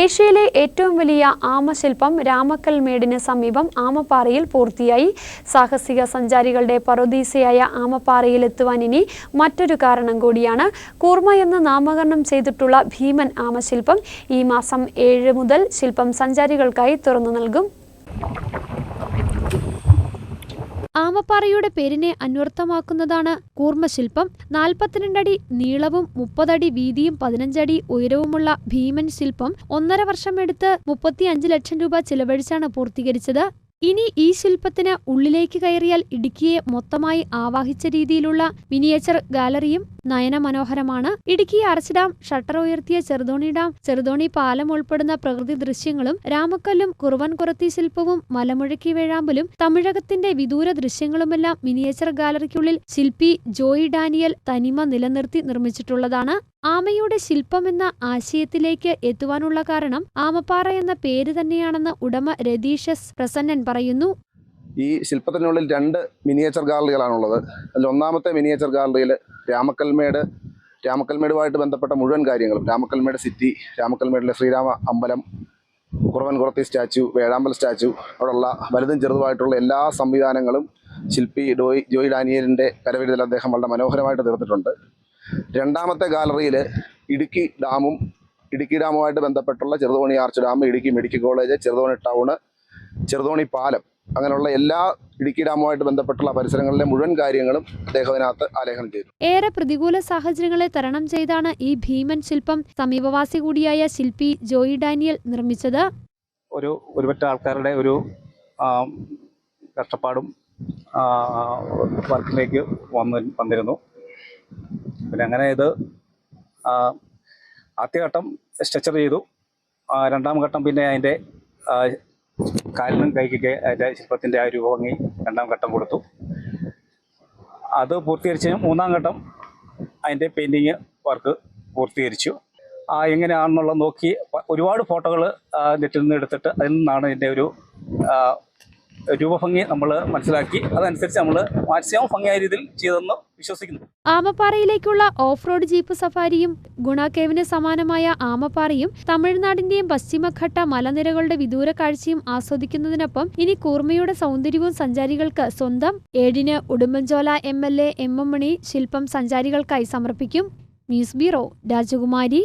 ഏഷ്യയിലെ ഏറ്റവും വലിയ ആമശില്പം രാമക്കൽ മേടിന് സമീപം ആമപ്പാറയിൽ പൂർത്തിയായി. സാഹസിക സഞ്ചാരികളുടെ പറുദീസയായ ആമപ്പാറയിൽ എത്തുവാൻ ഇനി മറ്റൊരു കാരണം കൂടിയാണ് കൂർമ എന്ന് നാമകരണം ചെയ്തിട്ടുള്ള ഭീമൻ ആമശില്പം. ഈ മാസം ഏഴ് മുതൽ ശില്പം സഞ്ചാരികൾക്കായി തുറന്നു നൽകും. ആമപ്പാറയുടെ പേരിനെ അന്വർത്ഥമാക്കുന്നതാണ് കൂർമ്മശില്പം. നാൽപ്പത്തിരണ്ടടി നീളവും മുപ്പതടി വീതിയും പതിനഞ്ചടി ഉയരവുമുള്ള ഭീമൻ ശില്പം ഒന്നര വർഷമെടുത്ത് മുപ്പത്തിയഞ്ച് ലക്ഷം രൂപ ചിലവഴിച്ചാണ് പൂർത്തീകരിച്ചത്. ഇനി ഈ ശില്പത്തിന് ഉള്ളിലേക്ക് കയറിയാൽ ഇടുക്കിയെ മൊത്തമായി ആവാഹിച്ച രീതിയിലുള്ള മിനിയേച്ചർ ഗാലറിയും നയനമനോഹരമാണ്. ഇടുക്കി അർച്ച് ഡാം ഷട്ടർ ഉയർത്തിയ ചെറുതോണി ഡാം ചെറുതോണി പാലം ഉൾപ്പെടുന്ന പ്രകൃതി ദൃശ്യങ്ങളും രാമക്കല്ലും കുറുവൻകുറത്തി ശില്പവും മലമുഴക്കി വേഴാമ്പലും തമിഴകത്തിന്റെ വിദൂര ദൃശ്യങ്ങളുമെല്ലാം മിനിയേച്ചർ ഗാലറിക്കുള്ളിൽ ശില്പി ജോയി ഡാനിയൽ തനിമ നിലനിർത്തി നിർമ്മിച്ചിട്ടുള്ളതാണ്. ആമയുടെ ശില്പമെന്ന ആശയത്തിലേക്ക് എത്തുവാനുള്ള കാരണം ആമപ്പാറ എന്ന പേര് തന്നെയാണെന്ന് ഉടമ രതീഷസ് പ്രസന്നൻ പറയുന്നു. ഈ ശില്പത്തിനുള്ളിൽ രണ്ട് മിനിയേച്ചർ ഗാലറികളാണുള്ളത് അതിൽ ഒന്നാമത്തെ മിനിയേച്ചർ ഗാലറിയിൽ രാമക്കൽമേട് രാമക്കൽമേടുമായിട്ട് ബന്ധപ്പെട്ട മുഴുവൻ കാര്യങ്ങളും. രാമക്കൽമേട് സിറ്റി രാമക്കൽമേടിലെ ശ്രീരാമ അമ്പലം കുറവൻ കുറത്തി സ്റ്റാച്ചു വേഴാമ്പൽ സ്റ്റാച്ചു അവിടെയുള്ള വലുതും ചെറുതുമായിട്ടുള്ള എല്ലാ സംവിധാനങ്ങളും ശില്പി ഡോയ് ജോയ് ഡാനിയലിന്റെ കരവിരുതൽ അദ്ദേഹം വളരെ മനോഹരമായിട്ട് തീർത്തിട്ടുണ്ട്. രണ്ടാമത്തെ ഗാലറിയിൽ ഇടുക്കി ഡാമും ഇടുക്കി ഡാമുമായിട്ട് ബന്ധപ്പെട്ടുള്ള Cheruthoni arch dam Idukki medical college Cheruthoni town Cheruthoni പാലം അങ്ങനെയുള്ള എല്ലാ ഇടുക്കി ഡാമുമായിട്ട് ബന്ധപ്പെട്ടുള്ള പരിസരങ്ങളിലെ മുഴുവൻ കാര്യങ്ങളും അദ്ദേഹം അതിനകത്ത് ആലേഖനം ചെയ്തു. ഏറെ പ്രതികൂല സാഹചര്യങ്ങളെ തരണം ചെയ്താണ് ഈ ഭീമൻ ശില്പം സമീപവാസി കൂടിയായ ശില്പി ജോയി ഡാനിയൽ നിർമ്മിച്ചത്. ഒരു ഒരുപറ്റ ആൾക്കാരുടെ ഒരു കഷ്ടപ്പാടും വർക്കിലേക്ക് വന്നു വന്നിരുന്നു. പിന്നെ അങ്ങനെ ഇത് ആദ്യഘട്ടം സ്ട്രെച്ചർ ചെയ്തു. രണ്ടാം ഘട്ടം പിന്നെ അതിന്റെ കാലിനും കൈക്കൊക്കെ അതിന്റെ ശില്പത്തിന്റെ ആ രൂപഭംഗി രണ്ടാം ഘട്ടം കൊടുത്തു. അത് പൂർത്തീകരിച്ച് മൂന്നാം ഘട്ടം അതിന്റെ പെയിന്റിങ് വർക്ക് പൂർത്തീകരിച്ചു. ആ എങ്ങനെയാണെന്നുള്ളത് നോക്കി ഒരുപാട് ഫോട്ടോകൾ നെറ്റിൽ നിന്ന് എടുത്തിട്ട് അതിൽ നിന്നാണ് ഇതിന്റെ ഒരു രൂപഭംഗി നമ്മൾ മനസ്സിലാക്കി. അതനുസരിച്ച് നമ്മൾ മാക്സിമം ഭംഗിയായ രീതിയിൽ ചെയ്തെന്ന് വിശ്വസിക്കുന്നു ആമപ്പാറയിലേക്കുള്ള ഓഫ് റോഡ് ജീപ്പ് സഫാരിയും ഗുണ കേവിന് സമാനമായ ആമപ്പാറയും തമിഴ്നാടിന്റെയും പശ്ചിമഘട്ട മലനിരകളുടെ വിദൂര കാഴ്ചയും ആസ്വദിക്കുന്നതിനൊപ്പം ഇനി കൂർമ്മയുടെ സൗന്ദര്യവും സഞ്ചാരികൾക്ക് സ്വന്തം ഏഴിന് Udumbanchola M L A M M Mani ശില്പം സഞ്ചാരികൾക്കായി സമർപ്പിക്കും. ന്യൂസ് ബ്യൂറോ രാജകുമാരി.